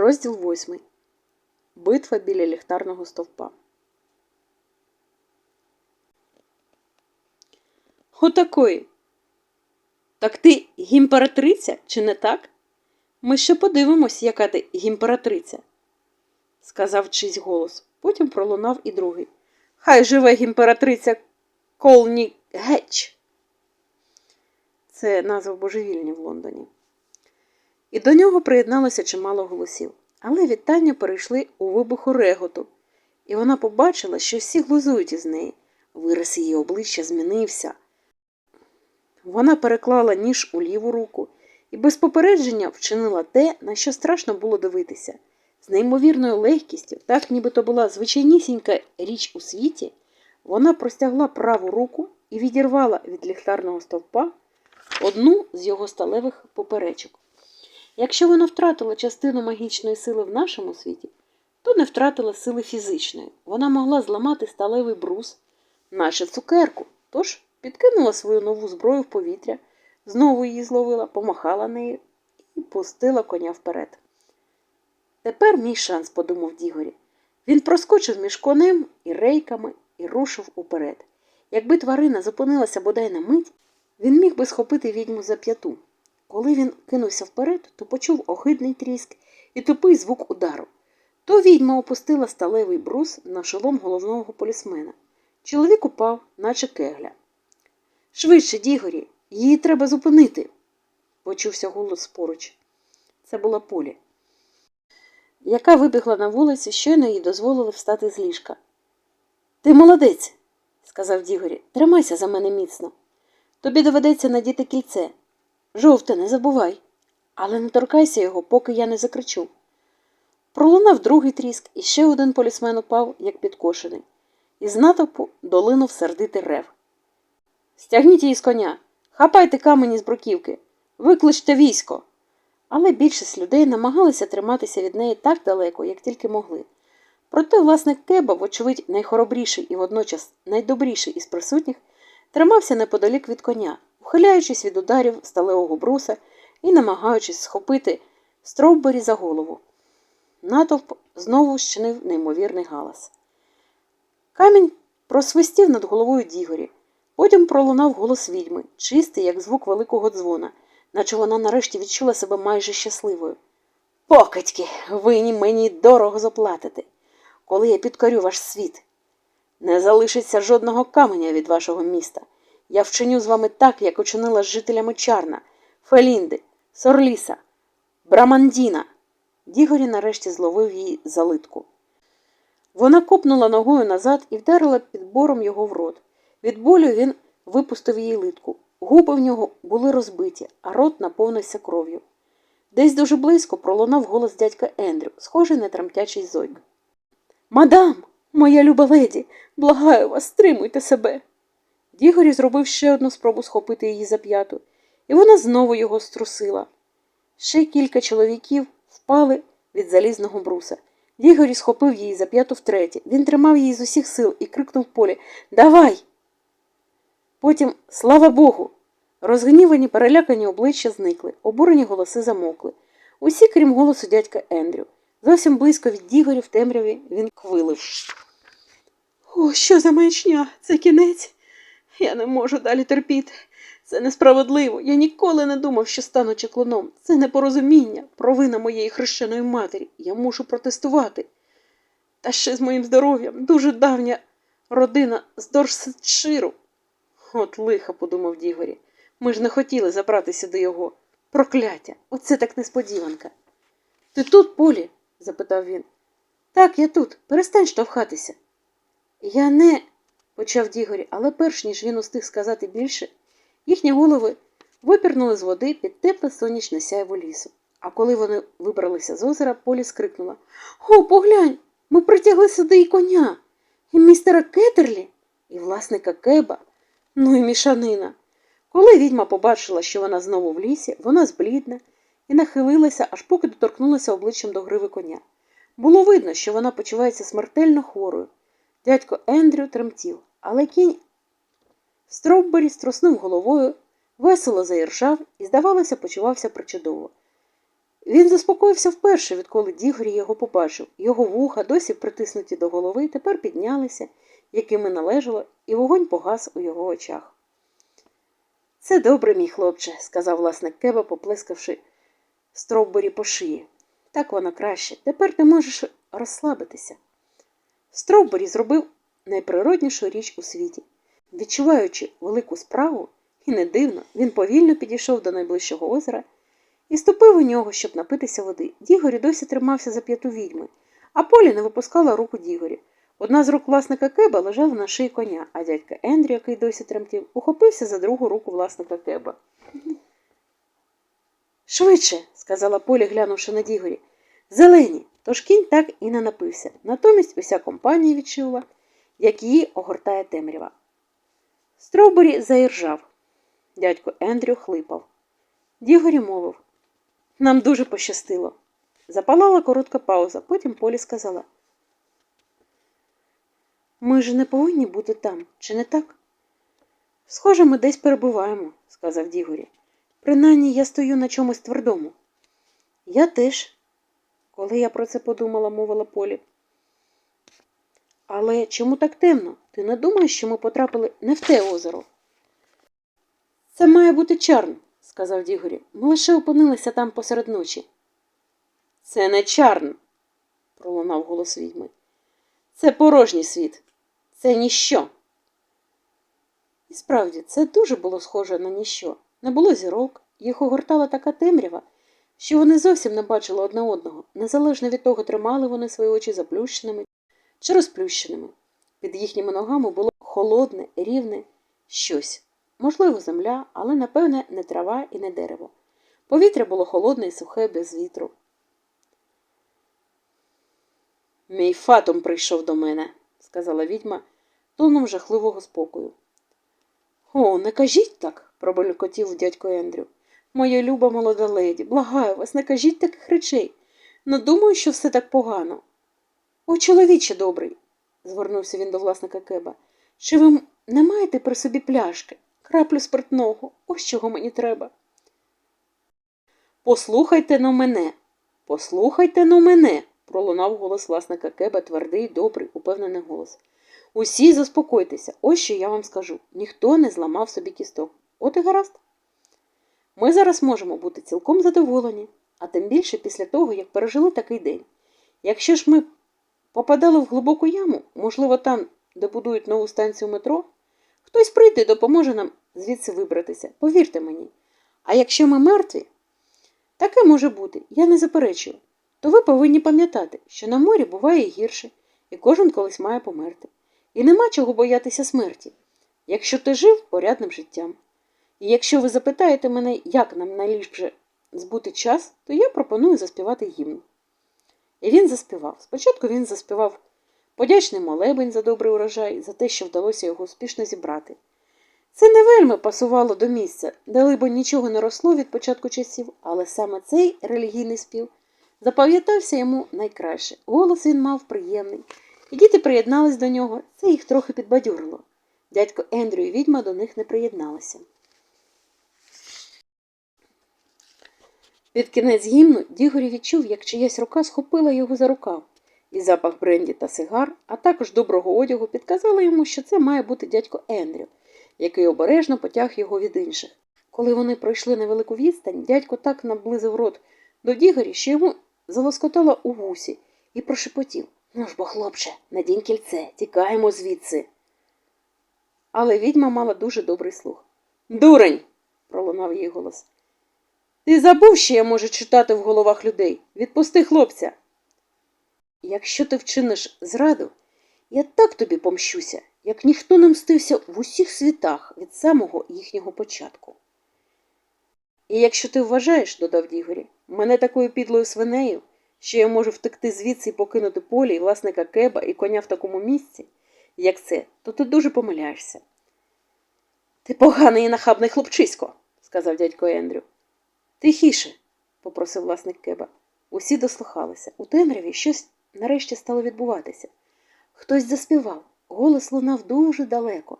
Розділ восьмий. Битва біля ліхтарного стовпа. Отакої. Так ти гімператриця, чи не так? Ми ще подивимось, яка ти гімператриця, сказав чийсь голос. Потім пролунав і другий. Хай живе гімператриця Колні Геч. Це назва божевільні в Лондоні. І до нього приєдналося чимало голосів. Але вітання перейшли у вибуху реготу, і вона побачила, що всі глузують із неї. Вираз її обличчя змінився. Вона переклала ніж у ліву руку і без попередження вчинила те, на що страшно було дивитися. З неймовірною легкістю, так ніби то була звичайнісінька річ у світі, вона простягла праву руку і відірвала від ліхтарного стовпа одну з його сталевих поперечок. Якщо вона втратила частину магічної сили в нашому світі, то не втратила сили фізичної. Вона могла зламати сталевий брус, наче цукерку, тож підкинула свою нову зброю в повітря, знову її зловила, помахала нею і пустила коня вперед. Тепер мій шанс, подумав Дігорі. Він проскочив між конем і рейками і рушив уперед. Якби тварина зупинилася бодай на мить, він міг би схопити відьму за п'яту. Коли він кинувся вперед, то почув огидний тріск і тупий звук удару. То відьма опустила сталевий брус на шолом головного полісмена. Чоловік упав, наче кегля. Швидше, Дігорі, її треба зупинити, почувся голос поруч. Це була Полі, яка вибігла на вулицю, щойно їй дозволили встати з ліжка. Ти молодець, сказав Дігорі, тримайся за мене міцно. Тобі доведеться надіти кільце. Жовте, не забувай, але не торкайся його, поки я не закричу. Пролунав другий тріск, і ще один полісмен упав, як підкошений. Із натовпу долинув сердитий рев. Стягніть її з коня, хапайте камені з бруківки, викличте військо. Але більшість людей намагалися триматися від неї так далеко, як тільки могли. Проте власник Кеба, вочевидь, найхоробріший і водночас найдобріший із присутніх, тримався неподалік від коня, ухиляючись від ударів сталевого бруса і намагаючись схопити стровбері за голову. Натовп знову щинив неймовірний галас. Камінь просвистів над головою Дігорі. Потім пролунав голос відьми, чистий, як звук великого дзвона, наче вона нарешті відчула себе майже щасливою. Покидьки, ви мені дорого заплатите, коли я підкорю ваш світ. Не залишиться жодного каменя від вашого міста. Я вчиню з вами так, як учинила з жителями Чарна, Фелінди, Сорліса, Брамандіна. Дігорі нарешті зловив її залитку. Вона копнула ногою назад і вдарила підбором його в рот. Від болю він випустив її литку. Губи в нього були розбиті, а рот наповнився кров'ю. Десь дуже близько пролунав голос дядька Ендрю, схожий на тремтячий зойк. Мадам, моя люба леді, благаю вас, стримуйте себе. Дігорі зробив ще одну спробу схопити її за п'яту, і вона знову його струсила. Ще кілька чоловіків впали від залізного бруса. Дігорі схопив її за п'яту втретє. Він тримав її з усіх сил і крикнув полі Давай! Потім, слава Богу, розгнівані, перелякані обличчя зникли, обурені голоси замовкли. Усі, крім голосу дядька Ендрю. Зовсім близько від Дігорі в темряві він квилив. О, що за маячня? Це кінець. Я не можу далі терпіти. Це несправедливо. Я ніколи не думав, що стану чеклуном. Це непорозуміння, провина моєї хрещеної матері. Я мушу протестувати. Та ще з моїм здоров'ям дуже давня родина з Дорсетширу. От лиха, подумав Дігорі. Ми ж не хотіли забратися до його. Прокляття. Оце так несподіванка. Ти тут, Полі? запитав він. Так, я тут. Перестань штовхатися. Я не, почав Дігорі, але перш ніж він устиг сказати більше, їхні голови випірнули з води під тепле сонячне сяйво лісу. А коли вони вибралися з озера, Полі скрикнула О, поглянь! Ми притягли сюди і коня, і містера Кетерлі, і власника Кеба. Ну і мішанина. Коли відьма побачила, що вона знову в лісі, вона зблідна і нахилилася, аж поки доторкнулася обличчям до гриви коня. Було видно, що вона почувається смертельно хворою. Дядько Ендрю тремтів, але кінь Стровбері струснув головою, весело заіржав і, здавалося, почувався причудово. Він заспокоївся вперше, відколи Дігорі його побачив. Його вуха, досі притиснуті до голови, тепер піднялися, якими належало, і вогонь погас у його очах. Це добре, мій хлопче, сказав власник Кеба, поплескавши Стровбері по шиї. Так воно краще. Тепер ти можеш розслабитися. Стровбері зробив найприроднішу річ у світі. Відчуваючи велику справу, і не дивно, він повільно підійшов до найближчого озера і ступив у нього, щоб напитися води. Дігорі досі тримався за п'яту відьми, а Полі не випускала руку Дігорі. Одна з рук власника Кеба лежала на шиї коня, а дядька Ендрю, який досі тремтів, ухопився за другу руку власника Кеба. Швидше, сказала Полі, глянувши на Дігорі. Зелені. Тож кінь так і не напився. Натомість уся компанія відчула, як її огортає темрява. Стровбері заіржав. Дядько Ендрю хлипав. Дігорі мовив. Нам дуже пощастило. Запалала коротка пауза, потім Полі сказала. Ми ж не повинні бути там, чи не так? Схоже, ми десь перебуваємо, сказав Дігорі. Принаймні я стою на чомусь твердому. Я теж, коли я про це подумала, мовила Полі. Але чому так темно? Ти не думаєш, що ми потрапили не в те озеро? Це має бути чарн, сказав Дігорі. Ми лише опинилися там посеред ночі. Це не чарн, пролунав голос відьми. Це порожній світ. Це ніщо. І справді, це дуже було схоже на ніщо. Не було зірок, їх огортала така темрява, що вони зовсім не бачили одне одного, незалежно від того, тримали вони свої очі заплющеними чи розплющеними. Під їхніми ногами було холодне, рівне щось. Можливо, земля, але, напевне, не трава і не дерево. Повітря було холодне і сухе без вітру. Мій фатум прийшов до мене, сказала відьма тоном жахливого спокою. О, не кажіть так, пробелькотів дядько Ендрю. Моя люба молода леді, благаю вас, не кажіть таких речей. Не думаю, що все так погано. О, чоловіче добрий, звернувся він до власника кеба. Чи ви не маєте при собі пляшки, краплю спиртного? Ось чого мені треба. Послухайте но мене, послухайте но мене, пролунав голос власника кеба, твердий, добрий, упевнений голос. Усі заспокойтеся, ось що я вам скажу. Ніхто не зламав собі кісток. От і гаразд. Ми зараз можемо бути цілком задоволені, а тим більше після того, як пережили такий день. Якщо ж ми попадали в глибоку яму, можливо, там, де будують нову станцію метро, хтось прийде і допоможе нам звідси вибратися, повірте мені. А якщо ми мертві, таке може бути, я не заперечую, то ви повинні пам'ятати, що на морі буває гірше, і кожен колись має померти. І нема чого боятися смерті, якщо ти жив порядним життям. І якщо ви запитаєте мене, як нам найліпше збути час, то я пропоную заспівати гімн. І він заспівав. Спочатку він заспівав подячний молебень за добрий урожай, за те, що вдалося його успішно зібрати. Це не вельми пасувало до місця, де либо нічого не росло від початку часів, але саме цей релігійний спів запам'ятався йому найкраще. Голос він мав приємний, і діти приєднались до нього, це їх трохи підбадьорило. Дядько Ендрю і відьма до них не приєдналися. Під кінець гімну Дігорі відчув, як чиясь рука схопила його за рукав, і запах бренді та сигар, а також доброго одягу підказали йому, що це має бути дядько Ендрю, який обережно потяг його від інших. Коли вони пройшли невелику відстань, дядько так наблизив рот до Дігорі, що йому залоскотало у вусі, і прошепотів Ну ж бо, хлопче, надінь кільце, тікаємо звідси. Але відьма мала дуже добрий слух. Дурень. пролунав її голос. Ти забув, що я можу читати в головах людей. Відпусти хлопця. Якщо ти вчиниш зраду, я так тобі помщуся, як ніхто не мстився в усіх світах від самого їхнього початку. І якщо ти вважаєш, додав Дігорі, мене такою підлою свинею, що я можу втекти звідси і покинути полі і власника кеба і коня в такому місці, як це, то ти дуже помиляєшся. Ти поганий і нахабний хлопчисько, сказав дядько Ендрю. Тихіше, попросив власник кеба. Усі дослухалися. У темряві щось нарешті стало відбуватися. Хтось заспівав, голос лунав дуже далеко,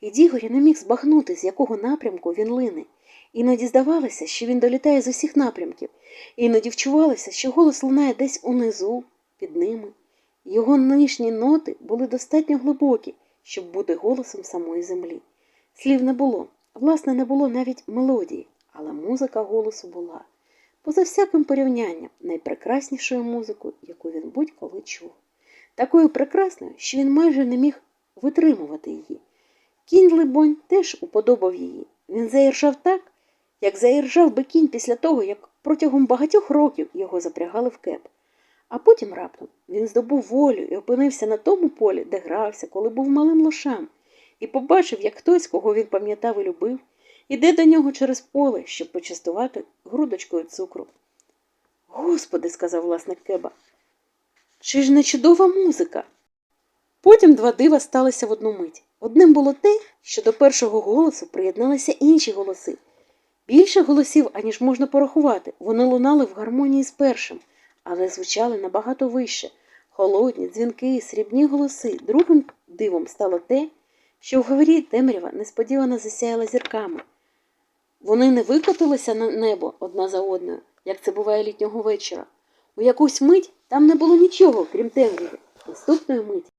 і Дігорі не міг збагнути, з якого напрямку він лине, Іноді здавалося, що він долітає з усіх напрямків, іноді вчувалося, що голос лунає десь унизу, під ними. Його нижні ноти були достатньо глибокі, щоб бути голосом самої землі. Слів не було, власне, не було навіть мелодії, але музика голосу була, поза всяким порівнянням, найпрекраснішою музикою, яку він будь-коли чув. Такою прекрасною, що він майже не міг витримувати її. Кінь, либонь, теж уподобав її. Він заіржав так, як заіржав би кінь після того, як протягом багатьох років його запрягали в кеп. А потім раптом він здобув волю і опинився на тому полі, де грався, коли був малим лошам, і побачив, як хтось, кого він пам'ятав і любив, іде до нього через поле, щоб почастувати грудочкою цукру. Господи, сказав власник кеба, чи ж не чудова музика? Потім два дива сталися в одну мить. Одним було те, що до першого голосу приєдналися інші голоси. Більше голосів, аніж можна порахувати, вони лунали в гармонії з першим, але звучали набагато вище. Холодні, дзвінки, срібні голоси. Другим дивом стало те, що в говорі темрява несподівано засяяла зірками. Вони не викотилися на небо одна за одною, як це буває літнього вечора. У якусь мить там не було нічого, крім темряви. Наступної миті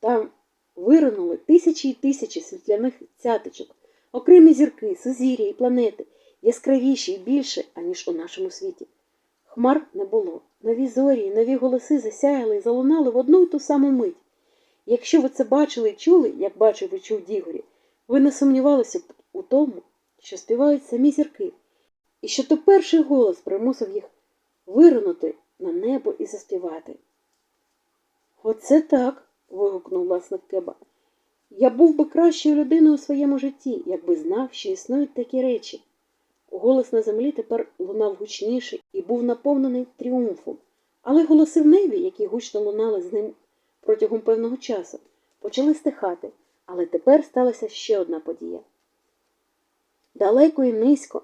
там виринули тисячі й тисячі світляних цяточок, окремі зірки, сузір'я і планети, яскравіші і більше, аніж у нашому світі. Хмар не було. Нові зорі нові голоси засяяли і залунали в одну й ту саму мить. Якщо ви це бачили і чули, як бачив і чув Дігорі, ви не сумнівалися б у тому, що співають самі зірки, і що то перший голос примусив їх виринути на небо і заспівати. Оце так. вигукнув власник Кеба. Я був би кращою людиною у своєму житті, якби знав, що існують такі речі. Голос на землі тепер лунав гучніше і був наповнений тріумфом, але голоси в небі, які гучно лунали з ним протягом певного часу, почали стихати, але тепер сталася ще одна подія. Далеко і низько,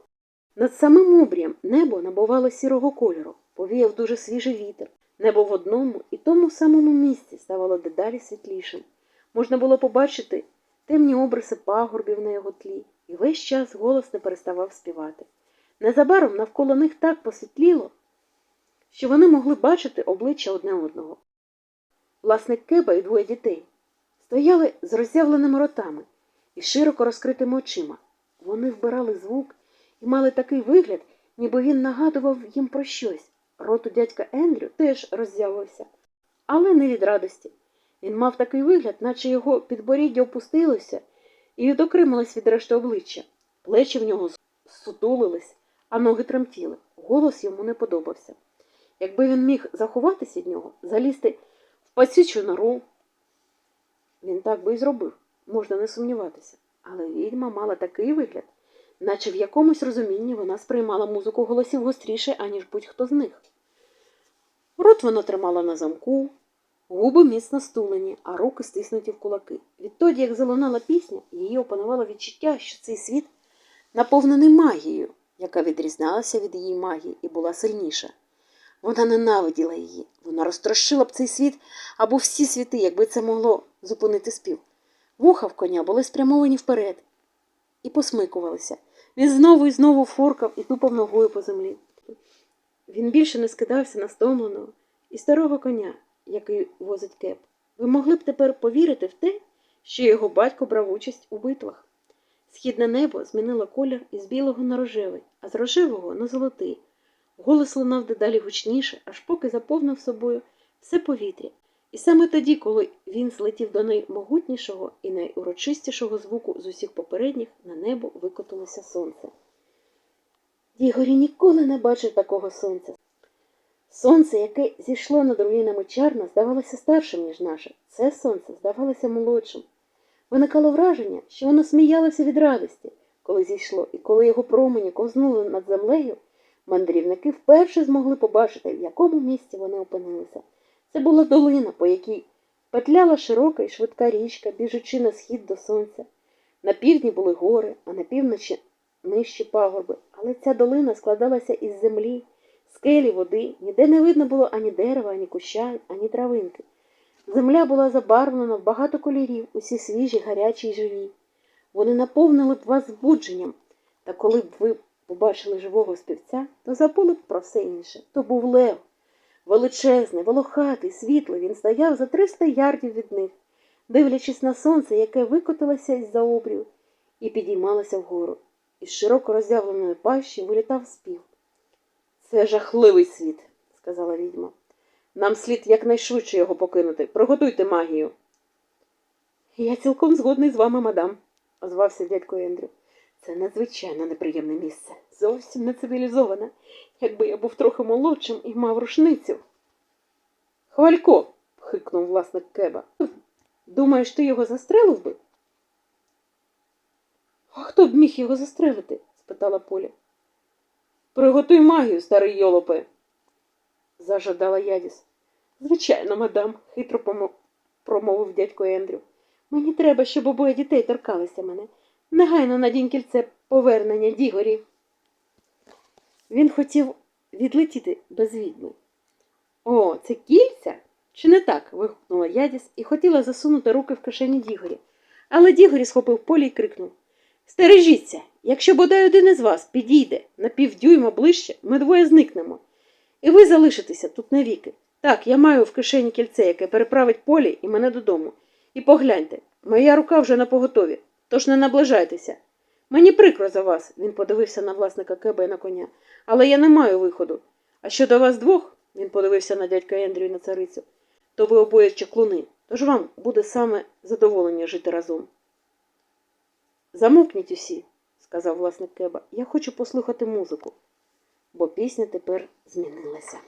над самим обрієм небо набувало сірого кольору, повіяв дуже свіжий вітер. Небо в одному і тому самому місці ставало дедалі світлішим. Можна було побачити темні обриси пагорбів на його тлі, і весь час голос не переставав співати. Незабаром навколо них так посвітліло, що вони могли бачити обличчя одне одного. Власник Кеба і двоє дітей стояли з роззявленими ротами і широко розкритими очима. Вони вбирали звук і мали такий вигляд, ніби він нагадував їм про щось. Рот у дядька Ендрю теж роззявився, але не від радості. Він мав такий вигляд, наче його підборіддя опустилося і відокрималось від решти обличчя. Плечі в нього сутулились, а ноги тремтіли. Голос йому не подобався. Якби він міг заховатися від нього, залізти в пасючу нору, він так би і зробив, можна не сумніватися. Але відьма мала такий вигляд, наче в якомусь розумінні вона сприймала музику голосів гостріше, аніж будь-хто з них. Рот вона тримала на замку, губи міцно стулені, а руки стиснуті в кулаки. Відтоді, як залунала пісня, її опанувало відчуття, що цей світ наповнений магією, яка відрізнялася від її магії і була сильніша. Вона ненавиділа її, вона розтрощила б цей світ або всі світи, якби це могло зупинити спів. Вуха в коня були спрямовані вперед і посмикувалися. Він знову і знову форкав і тупав ногою по землі. Він більше не скидався на стомленого і старого коня, який возить кеп. Ви могли б тепер повірити в те, що його батько брав участь у битвах. Східне небо змінило колір із білого на рожевий, а з рожевого на золотий. Голос лунав дедалі гучніше, аж поки заповнив собою все повітря. І саме тоді, коли він злетів до наймогутнішого і найурочистішого звуку з усіх попередніх, на небо викотилося сонце. Дігорі ніколи не бачив такого сонця. Сонце, яке зійшло над руїнами Чарна, здавалося старшим, ніж наше. Це сонце здавалося молодшим. Виникало враження, що воно сміялося від радості, коли зійшло, і коли його промені ковзнули над землею, мандрівники вперше змогли побачити, в якому місці вони опинилися. Це була долина, по якій петляла широка і швидка річка, біжучи на схід до сонця. На півдні були гори, а на півночі нижчі пагорби. Але ця долина складалася із землі, скелі, води, ніде не видно було ані дерева, ані куща, ані травинки. Земля була забарвлена в багато кольорів, усі свіжі, гарячі й живі. Вони наповнили б вас збудженням, та коли б ви побачили живого співця, то забули б про все інше. То був лев. Величезний, волохатий, світлий, він стояв за 300 ярдів від них, дивлячись на сонце, яке викотилося із-за обрію і підіймалося вгору. Із широко роззявленої пащі вилітав спів. Це жахливий світ, сказала відьма. Нам слід якнайшвидше його покинути. Приготуйте магію. Я цілком згодний з вами, мадам, озвався дядько Ендрю. Це надзвичайно неприємне місце, зовсім не цивілізоване, якби я був трохи молодшим і мав рушницю. Хвалько, хикнув власник кеба. Думаєш, ти його застрелив би? А хто б міг його застрелити? спитала Поля. Приготуй магію, старий йолопе, зажадала Ядіс. Звичайно, мадам, хитро промовив дядько Ендрю. Мені треба, щоб обоє дітей торкалися мене. Негайно надінь кільце повернення Дігорі. Він хотів відлетіти без відьми. О, це кільця? Чи не так? вигукнула Ядіс і хотіла засунути руки в кишені Дігорі. Але Дігорі схопив полі і крикнув Стережіться, якщо бодай один із вас підійде на півдюйма ближче, ми двоє зникнемо. І ви залишитеся тут навіки. Так, я маю в кишені кільце, яке переправить полі і мене додому. І погляньте, моя рука вже на поготові, тож не наближайтеся. Мені прикро за вас, він подивився на власника кеба і на коня, але я не маю виходу. А щодо вас двох, він подивився на дядька Ендрю і на царицю, то ви обоє чаклуни, тож вам буде саме задоволення жити разом. Замовкніть усі, сказав власник кеба. Я хочу послухати музику, бо пісня тепер змінилася.